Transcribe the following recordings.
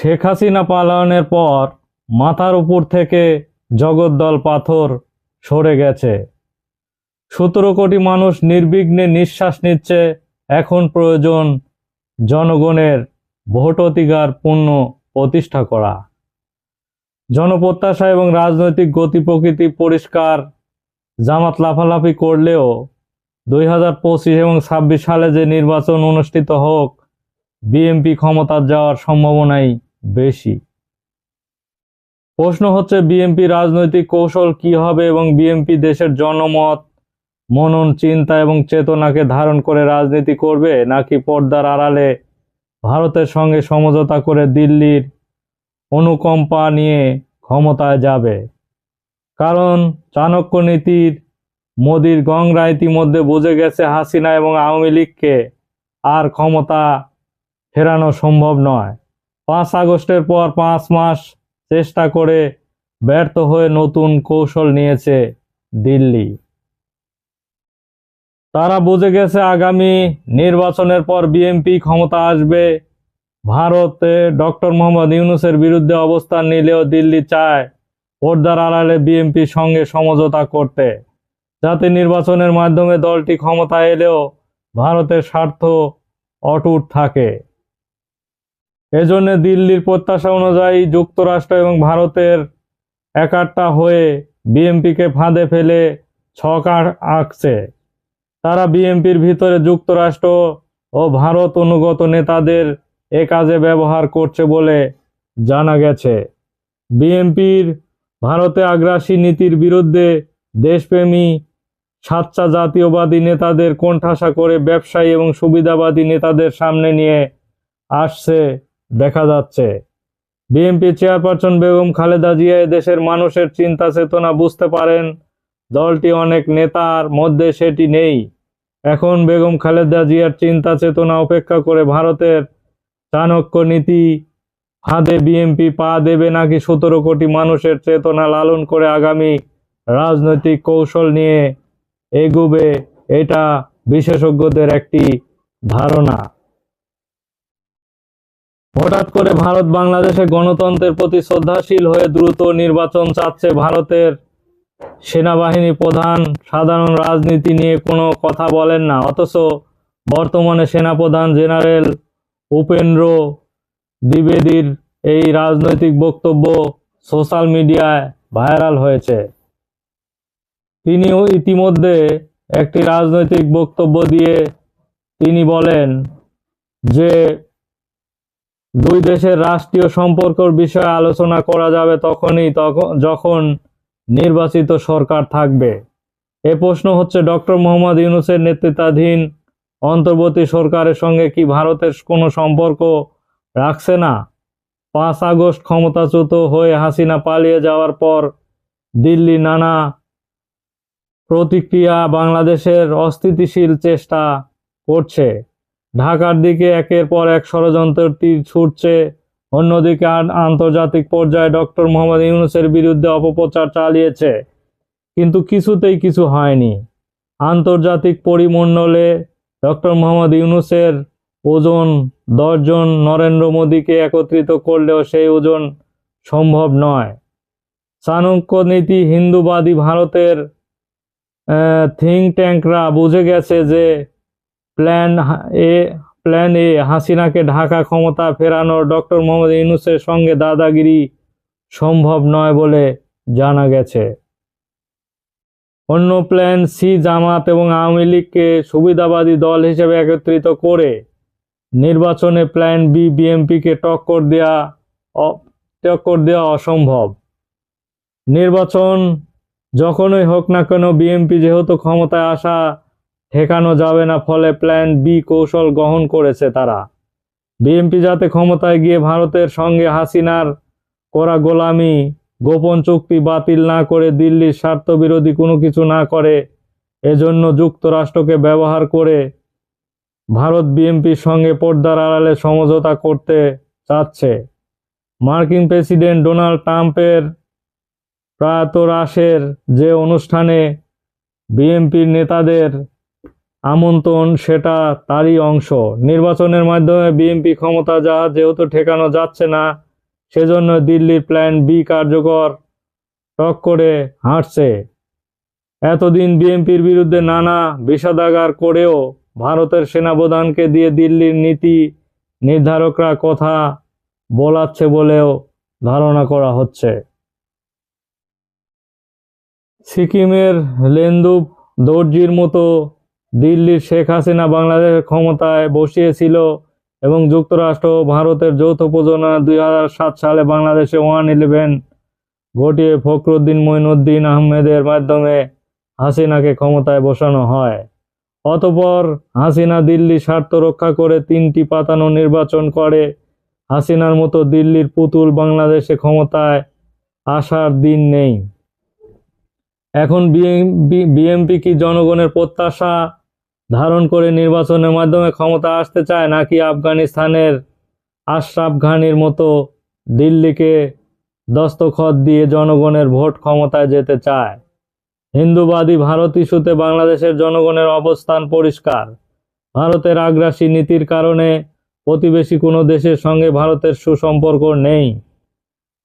শেখ হাসিনা পালায়নের পর মাথার উপর থেকে জগদ্দল পাথর সরে গেছে। সতেরো কোটি মানুষ নির্বিঘ্নে নিঃশ্বাস নিচ্ছে। এখন প্রয়োজন জনগণের ভোট অধিকার পূর্ণ প্রতিষ্ঠা করা। জনপ্রত্যাশা এবং রাজনৈতিক গতি প্রকৃতি পরিষ্কার জামাত লাফালাফি করলেও দুই হাজার পঁচিশ এবং ছাব্বিশ সালে যে নির্বাচন অনুষ্ঠিত হোক, বিএনপি ক্ষমতা যাওয়ার সম্ভাবনাই বেশি। প্রশ্ন হচ্ছে বিএনপি রাজনৈতিক কৌশল কি হবে এবং বিএনপি দেশের জনমত মনন চিন্তা এবং চেতনাকে ধারণ করে রাজনীতি করবে, নাকি পর্দার আড়ালে ভারতের সঙ্গে সমঝোতা করে দিল্লির অনুকম্পা নিয়ে ক্ষমতায় যাবে? কারণ চাণক্য নীতির মোদির গংরা ইতিমধ্যে বুঝে গেছে, হাসিনা এবং আওয়ামী লীগকে আর ক্ষমতা ফেরানো সম্ভব নয়। পাঁচ আগস্টের পর পাঁচ মাস চেষ্টা করে ব্যর্থ হয়ে নতুন কৌশল নিয়েছে দিল্লি। তারা বুঝে গেছে আগামী নির্বাচনের পর বিএনপি ক্ষমতা আসবে। ভারতে ডক্টর মোহাম্মদ ইউনুসের বিরুদ্ধে অবস্থান নিলেও দিল্লি চায় পর্দার আড়ালে বিএনপির সঙ্গে সমঝোতা করতে। যাতে নির্বাচনের মাধ্যমে দলটি ক্ষমতা এলেও ভারতের স্বার্থ অটুট থাকে। এজন্য দিল্লির প্রত্যাশা অনুযায়ী যুক্তরাষ্ট্র এবং ভারতের একাট্টা হয়ে বিএনপিকে ফাঁদে ফেলে ছক আঁকছে। তারা বিএনপির ভিতরে যুক্তরাষ্ট্র ও ভারত অনুগত নেতাদের এ কাজে ব্যবহার করছে বলে জানা গেছে। বিএনপির ভারতে আগ্রাসী নীতির বিরুদ্ধে দেশপ্রেমী সাচ্চা জাতীয়বাদী নেতাদের কোণঠাসা করে ব্যবসায়ী এবং সুবিধাবাদী নেতাদের সামনে নিয়ে আসছে দেখা যাচ্ছে। বিএনপি চেয়ারপারসন বেগম খালেদা জিয়া দেশের মানুষের চিন্তা চেতনা বুঝতে পারেন। দলটি অনেক নেতার মধ্যে সেটি নেই। এখন বেগম খালেদা জিয়ার চিন্তা চেতনা উপেক্ষা করে ভারতের চাণক্য নীতি, হাতে বিএনপি পা দেবে নাকি সতেরো কোটি মানুষের চেতনা লালন করে আগামী রাজনৈতিক কৌশল নিয়ে এগুবে, এটা বিশেষজ্ঞদের একটি ধারণা। হঠাৎ করে ভারত বাংলাদেশে গণতন্ত্রের প্রতি শ্রদ্ধাশীল হয়ে দ্রুত নির্বাচন চাচ্ছে ভারতের সেনাবাহিনী প্রধান। সাধারণ রাজনীতি নিয়ে কোনো কথা বলেন না। অথচ বর্তমানে সেনাপ্রধান জেনারেল উপেন্দ্র দ্বিবেদীর এই রাজনৈতিক বক্তব্য সোশ্যাল মিডিয়ায় ভাইরাল হয়েছে। তিনিও ইতিমধ্যে একটি রাজনৈতিক বক্তব্য দিয়ে তিনি বলেন যে দুই দেশের রাষ্ট্রীয় সম্পর্কের বিষয়ে আলোচনা করা যাবে তখনই তখন যখন নির্বাচিত সরকার থাকবে। এ প্রশ্ন হচ্ছে ডক্টর মোহাম্মদ ইউনুসের নেতৃত্বাধীন অন্তর্বর্তী সরকারের সঙ্গে কি ভারতের কোনো সম্পর্ক রাখছে না? পাঁচ আগস্ট ক্ষমতাচ্যুত হয়ে হাসিনা পালিয়ে যাওয়ার পর দিল্লি নানা প্রতিক্রিয়া বাংলাদেশের অস্থিতিশীল চেষ্টা করছে। ঢাকার দিকে একের পর এক ষড়যন্ত্রের তীর ছুটছে, অন্যদিকে আন- আন্তর্জাতিক পর্যায়ে ডক্টর মোহাম্মদ ইউনুসের বিরুদ্ধে অপপ্রচার চালিয়েছে, কিন্তু কিছুতেই কিছু হয়নি। আন্তর্জাতিক পরিমণ্ডলে ডক্টর মোহাম্মদ ইউনুসের ওজন দশজন নরেন্দ্র মোদীকে একত্রিত করলেও সেই ওজন সম্ভব নয়। চাণক্য নীতি হিন্দুবাদী ভারতের থিঙ্ক ট্যাঙ্করা বুঝে গেছে যে প্ল্যান এ প্ল্যান এ, হাসিনাকে ঢাকা ক্ষমতা ফেরানোর ডক্টর মোহাম্মদ ইউনুসের সঙ্গে দাদাগিরি সম্ভব নয় বলে জানা গেছে। অন্য প্ল্যান সি জামাত এবং আওয়ামী লীগকে সুবিধাবাদী দল হিসেবে একত্রিত করে নির্বাচনে প্ল্যান বি বিএনপিকে টক্কর দেওয়া টক্কর দেওয়া অসম্ভব। নির্বাচন যখনই হোক না কেন বিএনপি যেহেতু ক্ষমতায় আসা ঠেকানো যাবে না ফলে প্ল্যান বি কৌশল গ্রহণ করেছে তারা। বিএনপি যাতে ক্ষমতায় গিয়ে ভারতের সঙ্গে হাসিনার করা গোলামি, গোপন চুক্তি বাতিল না করে দিল্লির স্বার্থবিরোধী কোনো কিছু না করে, এজন্য যুক্তরাষ্ট্রকে ব্যবহার করে ভারত বিএনপির সঙ্গে পর্দার আড়ালে সমঝোতা করতে চাচ্ছে। মার্কিন প্রেসিডেন্ট ডোনাল্ড ট্রাম্পের প্রয়াত রাশের যে অনুষ্ঠানে বিএনপির নেতাদের আমন্ত্রণ সেটা তারই অংশ। নির্বাচনের মাধ্যমে বিএনপি ক্ষমতা যা যেহেতু ঠেকানো যাচ্ছে না, সেজন্য দিল্লির প্ল্যান বি কার্যকর টক করে হাঁটছে। এতদিন বিএনপির বিরুদ্ধে নানা বিষাদাগার করেও ভারতের সেনাপ্রধানকে দিয়ে দিল্লির নীতি নির্ধারকরা কথা বলাচ্ছে বলেও ধারণা করা হচ্ছে। সিকিমের লেন্দুপ দর্জির মতো দিল্লির শেখ হাসিনা বাংলাদেশের ক্ষমতায় বসিয়েছিল এবং যুক্তরাষ্ট্র ভারতের যৌথ প্রযোজনা দুই হাজার সাত সালে বাংলাদেশে ওয়ান ইলেভেন ঘটিয়ে ফখরুদ্দিন মঈনুদ্দিন আহমেদের মাধ্যমে হাসিনাকে ক্ষমতায় বসানো হয়। অতপর হাসিনা দিল্লি স্বার্থ রক্ষা করে তিনটি পাতানো নির্বাচন করে। হাসিনার মতো দিল্লির পুতুল বাংলাদেশে ক্ষমতায় আসার দিন নেই। এখন বিএনপি কি জনগণের প্রত্যাশা ধারণ করে নির্বাচনের মাধ্যমে ক্ষমতা আসতে চায় নাকি আফগানিস্তানের আশরাফ ঘানির মতো দিল্লিকে দস্তখত দিয়ে জনগণের ভোট ক্ষমতায় যেতে চায়? হিন্দুবাদী ভারত ইস্যুতে বাংলাদেশের জনগণের অবস্থান পরিষ্কার। ভারতের আগ্রাসী নীতির কারণে প্রতিবেশী কোনো দেশের সঙ্গে ভারতের সুসম্পর্ক নেই।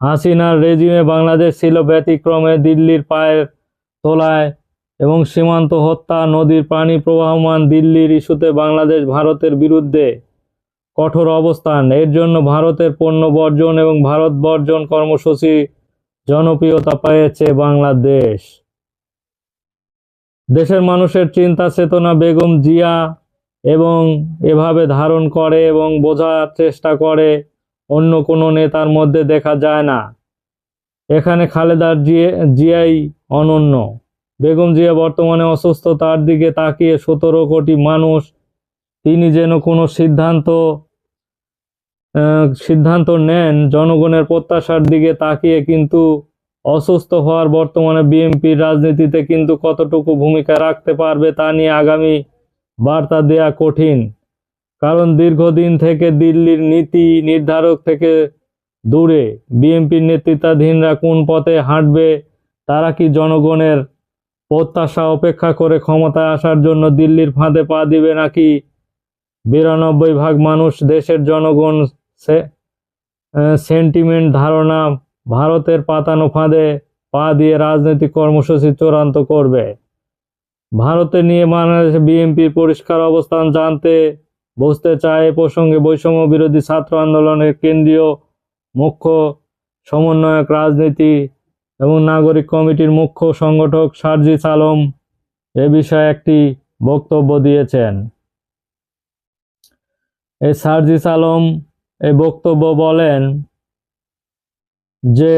হাসিনার রেজিমে বাংলাদেশ ছিল ব্যতিক্রমে দিল্লির পায়ের তোলায় এবং সীমান্ত হত্যা, নদীর পানি প্রবাহমান দিল্লির ইস্যুতে বাংলাদেশ ভারতের বিরুদ্ধে কঠোর অবস্থান। এর জন্য ভারতের পণ্য বর্জন এবং ভারত বর্জন কর্মসূচি জনপ্রিয়তা পেয়েছে বাংলাদেশ। দেশের মানুষের চিন্তা চেতনা বেগম জিয়া এবং এভাবে ধারণ করে এবং বোঝার চেষ্টা করে অন্য কোনো নেতার মধ্যে দেখা যায় না। এখানে খালেদার জিয়া, জিয়াই অনন্য। বেগম জিয়া বর্তমানে অসুস্থ, তার দিকে তাকিয়ে সতেরো কোটি মানুষ। তিনি যেন কোনো সিদ্ধান্ত সিদ্ধান্ত নেন, জনগণের প্রত্যাশার দিকে তাকিয়ে কিন্তু অসুস্থ হওয়ার বর্তমানে বিএনপির রাজনীতিতে কিন্তু কতটুকু ভূমিকা রাখতে পারবে তা নিয়ে আগামী বার্তা দেয়া কঠিন। কারণ দীর্ঘদিন থেকে দিল্লির নীতি নির্ধারক থেকে দূরে। বিএনপির নেতৃত্বাধীনরা কোন পথে হাঁটবে, তারা কি জনগণের প্রত্যাশা অপেক্ষা করে ক্ষমতায় আসার জন্য দিল্লির ফাঁদে পা দিবে নাকি? বিরানব্বই ভাগ মানুষ দেশের জনগণ সেন্টিমেন্ট ধারণা ভারতের পাতানো ফাঁদে পা দিয়ে রাজনৈতিক কর্মসূচি চূড়ান্ত করবে। ভারতে নিয়ে বাংলাদেশে বিএনপির পরিষ্কার অবস্থান জানতে বুঝতে চায় এ প্রসঙ্গে বৈষম্য বিরোধী ছাত্র আন্দোলনের কেন্দ্রীয় মুখ্য সমন্বয়ক রাজনীতি এবং নাগরিক কমিটির মুখ্য সংগঠক সারজিস আলম এ বিষয়ে একটি বক্তব্য দিয়েছেন। এই সারজিস আলম এই বক্তব্য বলেন যে,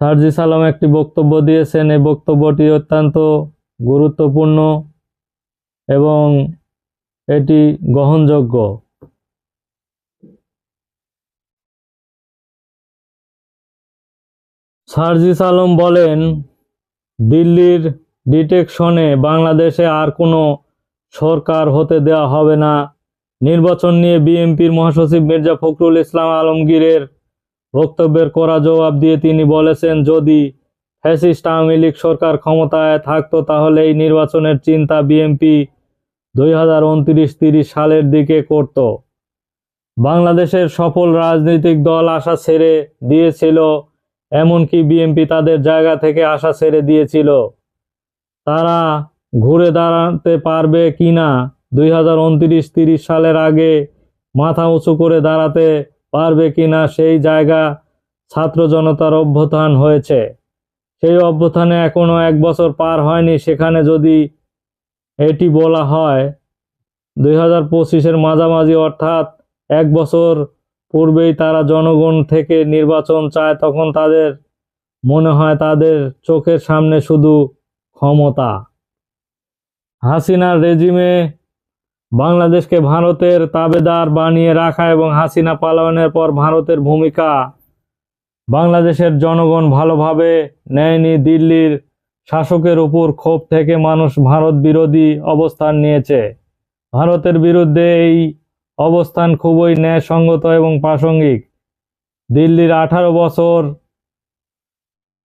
সারজিস আলম একটি বক্তব্য দিয়েছেন। এই বক্তব্যটি অত্যন্ত গুরুত্বপূর্ণ এবং এটি গ্রহণযোগ্য। সারজিস আলম বলেন, দিল্লির ডিটেকশনে বাংলাদেশে আর কোনো সরকার হতে দেওয়া হবে না। নির্বাচন নিয়ে বিএনপির মহাসচিব মির্জা ফখরুল ইসলাম আলমগীরের বক্তব্যের করা জবাব দিয়ে তিনি বলেছেন, যদি ফ্যাসিস্ট আওয়ামী লীগ সরকার ক্ষমতায় থাকতো তাহলে এই নির্বাচনের চিন্তা বিএনপি দুই হাজার উনত্রিশ তিরিশ সালের দিকে করত। বাংলাদেশের সফল রাজনৈতিক দল আশা ছেড়ে দিয়েছিল এমনকি বিএনপি তাদের জায়গা থেকে আশা ছেড়ে দিয়েছিল। তারা ঘুরে দাঁড়াতে পারবে কিনা দুই হাজার সালের আগে মাথা উঁচু করে দাঁড়াতে পারবে কিনা সেই জায়গা ছাত্র জনতার অভ্যুত্থান হয়েছে। সেই অভ্যুত্থানে এখনও এক বছর পার হয়নি। সেখানে যদি এটি বলা হয়, দুই হাজার পঁচিশের মাঝামাঝি অর্থাৎ এক বছর পূর্বেই তারা জনগণ থেকে নির্বাচন চায়, তখন তাদের মনে হয় তাদের চোখের সামনে শুধু ক্ষমতা। হাসিনার রেজিমে বাংলাদেশকে ভারতের তাবেদার বানিয়ে রাখা এবং হাসিনা পালায়নের পর ভারতের ভূমিকা বাংলাদেশের জনগণ ভালোভাবে নেয়নি, দিল্লির শাসকের উপর ক্ষোভ থেকে মানুষ ভারত বিরোধী অবস্থান নিয়েছে। ভারতের বিরুদ্ধে এই অবস্থান খুবই ন্যায়সঙ্গত এবং প্রাসঙ্গিক। দিল্লির আঠারো বছর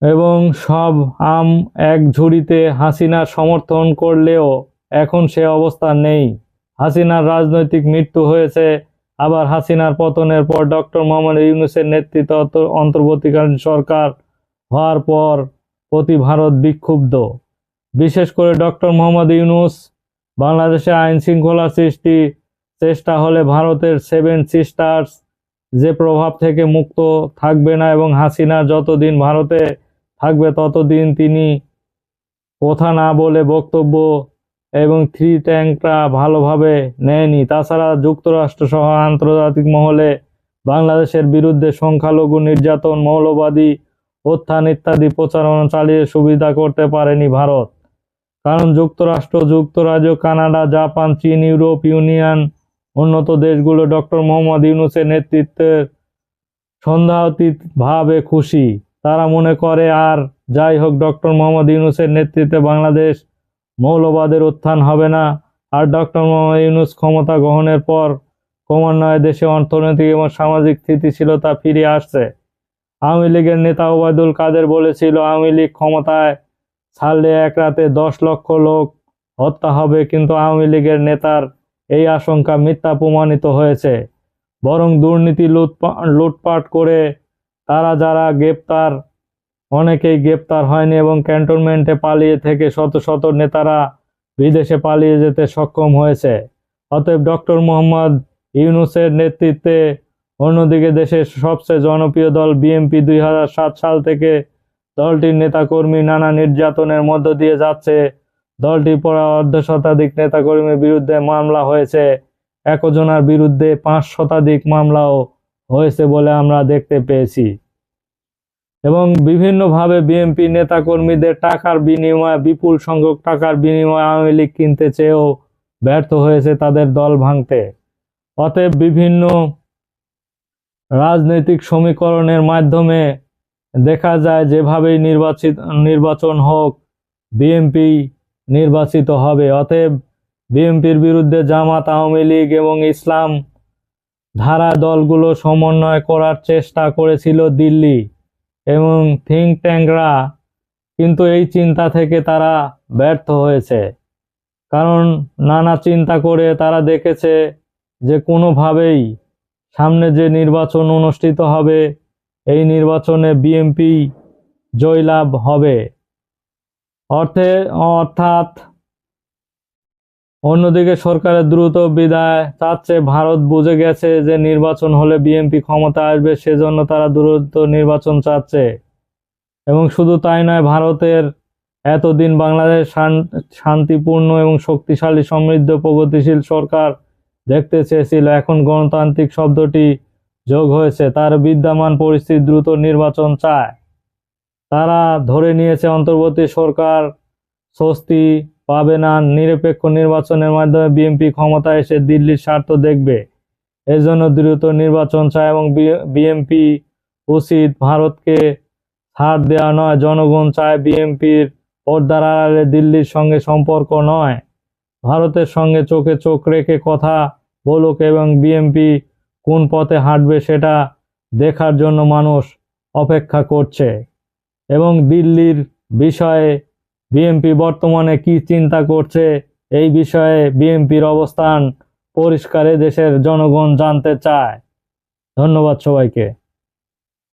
এবং সব আম এক ঝুড়িতে হাসিনার সমর্থন করলেও এখন সে অবস্থান নেই। হাসিনার রাজনৈতিক মৃত্যু হয়েছে, আবার হাসিনার পতনের পর ডক্টর মোহাম্মদ ইউনুসের নেতৃত্বে অন্তর্বর্তীকালীন সরকার হওয়ার পর প্রতি ভারত বিক্ষুব্ধ। বিশেষ করে ডক্টর মোহাম্মদ ইউনুস বাংলাদেশে আইন শৃঙ্খলা সৃষ্টি চেষ্টা হলে ভারতের সেভেন সিস্টার্স যে প্রভাব থেকে মুক্ত থাকবে না এবং হাসিনা যতদিন ভারতে থাকবে, ততদিন তিনি কথা না বলে বক্তব্য এবং থ্রি ট্যাঙ্কটা ভালোভাবে নেয়নি। তাছাড়া যুক্তরাষ্ট্র সহ আন্তর্জাতিক মহলে বাংলাদেশের বিরুদ্ধে সংখ্যালঘু নির্যাতন, মৌলবাদী উত্থান ইত্যাদি প্রচারণা চালিয়ে সুবিধা করতে পারেনি ভারত। কারণ যুক্তরাষ্ট্র, যুক্তরাজ্য, কানাডা, জাপান, চীন, ইউরোপ, ইউনিয়ন উন্নত দেশগুলো ডক্টর মোহাম্মদ ইউনুসের নেতৃত্বের সন্দেহাতীত ভাবে খুশি। তারা মনে করে, আর যাই হোক, ডক্টর মোহাম্মদ ইউনুসের নেতৃত্বে বাংলাদেশ মৌলবাদের উত্থান হবে না। আর ডক্টর মোহাম্মদ ইউনুস ক্ষমতা গ্রহণের পর ক্রমান্বয়ে দেশে অর্থনৈতিক এবং সামাজিক স্থিতিশীলতা ফিরে আসছে। আওয়ামী লীগের নেতা ওবায়দুল কাদের বলেছিল, আওয়ামী লীগ ক্ষমতায় ছাড়লে এক রাতে দশ লক্ষ লোক হত্যা হবে। কিন্তু আওয়ামী লীগের নেতার এই আশঙ্কা মিথ্যা প্রমাণিত হয়েছে। বরং দুর্নীতি লুটপা লুটপাট করে তারা যারা গ্রেপ্তার, অনেকেই গ্রেপ্তার হয়নি এবং ক্যান্টনমেন্টে পালিয়ে থেকে শত শত নেতারা বিদেশে পালিয়ে যেতে সক্ষম হয়েছে। অতএব ডক্টর মোহাম্মদ ইউনুসের নেতৃত্বে অন্যদিকে দেশের সবচেয়ে জনপ্রিয় দল বিএনপি দুই হাজার সাত সাল থেকে দলটির নেতাকর্মী নানা নির্যাতনের মধ্য দিয়ে যাচ্ছে। দলটি পড়া অর্ধ শতাধিক নেতাকর্মীর বিরুদ্ধে মামলা হয়েছে। একজনার বিরুদ্ধে পাঁচ শতাধিক মামলাও হয়েছে বলে আমরা দেখতে পেয়েছি। এবং বিভিন্নভাবে বিএনপি নেতাকর্মীদের টাকার বিনিময়ে, বিপুল সংখ্যক টাকার বিনিময়ে আওয়ামী লীগ কিনতে চেয়েও ব্যর্থ হয়েছে তাদের দল ভাঙতে। অতএব বিভিন্ন রাজনৈতিক সমীকরণের মাধ্যমে দেখা যায়, যেভাবেই নির্বাচিত, নির্বাচন হোক, বিএনপি নির্বাচিত হবে। অতএব বিএনপির বিরুদ্ধে জামাত, আওয়ামী লীগ এবং ইসলাম ধারা দলগুলো সমন্বয় করার চেষ্টা করেছিল দিল্লি এবং থিঙ্ক ট্যাঙ্করা কিন্তু এই চিন্তা থেকে তারা ব্যর্থ হয়েছে। কারণ নানা চিন্তা করে তারা দেখেছে যে কোনোভাবেই সামনে যে নির্বাচন অনুষ্ঠিত হবে, এই নির্বাচনে বিএনপি জয়লাভ হবে। অর্থে, অর্থাৎ অন্যদিকে সরকারের দ্রুত বিদায় চাচ্ছে ভারত। বুঝে গেছে যে নির্বাচন হলে বিএনপি ক্ষমতা আসবে, সেজন্য তারা দ্রুত নির্বাচন চাচ্ছে। এবং শুধু তাই নয়, ভারতের এতদিন বাংলাদেশ শান- শান্তিপূর্ণ এবং শক্তিশালী, সমৃদ্ধ, প্রগতিশীল সরকার দেখতে চেয়েছিল। এখন গণতান্ত্রিক শব্দটি যোগ হয়েছে, তার বিদ্যমান পরিস্থিতি দ্রুত নির্বাচন চায়। তারা ধরে নিয়েছে অন্তর্বর্তী সরকার, স্বস্তি পাবে না, নিরপেক্ষ নির্বাচনের মাধ্যমে বিএনপি ক্ষমতায় এসে দিল্লির স্বার্থ দেখবে। এজন্য দ্রুত নির্বাচন চায় এবং বিএনপি উচিত ভারতকে ছাড় দেওয়া নয়। জনগণ চায় বিএনপির পর্দার আড়ালে দিল্লির সঙ্গে সম্পর্ক নয়। ভারতের সঙ্গে চোখে চোখ রেখে কথা বলুক এবং বিএনপি কোন পথে হাঁটবে সেটা দেখার জন্য মানুষ অপেক্ষা করছে। এবং দিল্লির বিষয়ে বিএনপি বর্তমানে কি চিন্তা করছে, এই বিষয়ে বিএনপির অবস্থান পরিষ্কারে দেশের জনগণ জানতে চায়। ধন্যবাদ সবাইকে।